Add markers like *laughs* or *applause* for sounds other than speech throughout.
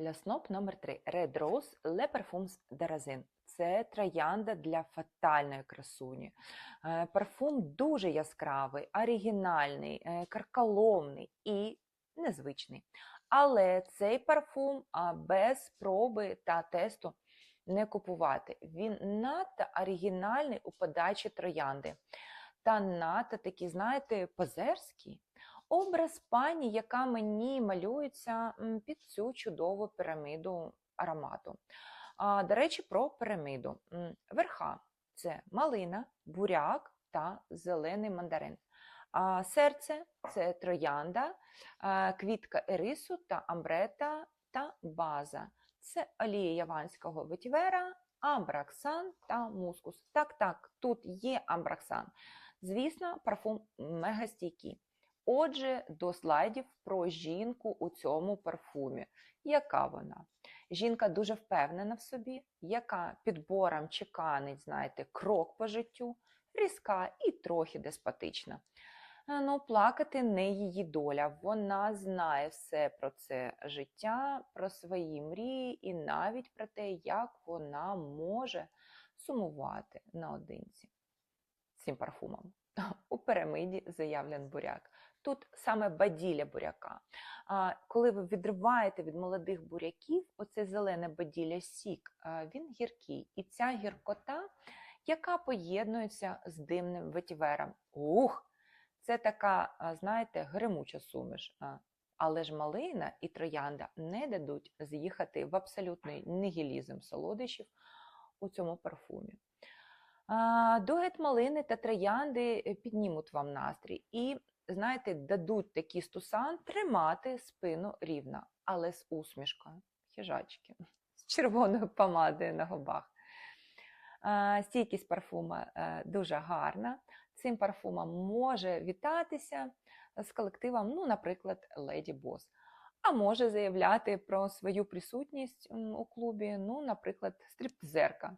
Лясноп номер 3 Red Rose Le Parfums d'Arazin. Це троянда для фатальної красуні. Е, Парфум дуже яскравий, оригінальний, е, карколомний і незвичний. Але цей парфум без проби та тесту не купувати. Він надто оригінальний у подачі троянди. Та надто такий, знаєте, позерський. Образ пані, яка мені малюється під цю чудову піраміду аромату. До речі, про піраміду. Верха це малина, буряк та зелений мандарин. А серце це троянда, квітка ерису та амбрета та база. Це олія яванського ветівера, амбраксан та мускус. Так, так, тут є амбраксан. Звісно, парфум мегастійкий. Отже, до слайдів про жінку у цьому парфумі. Яка вона? Жінка дуже впевнена в собі, яка підбором чеканить, знаєте, крок по життю, різка і трохи деспотична. Е, Ну, плакати не її доля. Вона знає все про це життя, про свої мрії і навіть про те, як вона може сумувати наодинці цим парфумом. *laughs* У піраміді заявлен буряк. Тут саме баділля буряка. А, Коли ви відриваєте від молодих буряків, оце зелене баділля сік, він гіркий. І ця гіркота, яка поєднується з димним ветівером. Ух! Це така, знаєте, гримуча суміш. Але ж малина і троянда не дадуть з'їхати в абсолютний нігілізм солодощів у цьому парфумі. Дует малини та троянди е, піднімуть вам настрій і, знаєте, дадуть такий стусан тримати спину рівно, але з усмішкою, хижачки, з червоною помадою на губах. Стійкість парфума е, дуже гарна. Цим парфумом може вітатися з колективом, ну, наприклад, Леді Бос. А може заявляти про свою присутність у клубі, ну, наприклад, стриптизерка.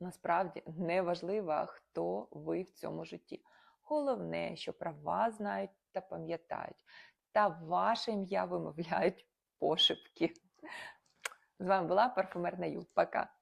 Насправді не важливо, хто ви в цьому житті. Головне, що про вас знають та пам'ятають, та ваше ім'я вимовляють *laughs* пошепки. З вами була парфумерна Ю. Пока!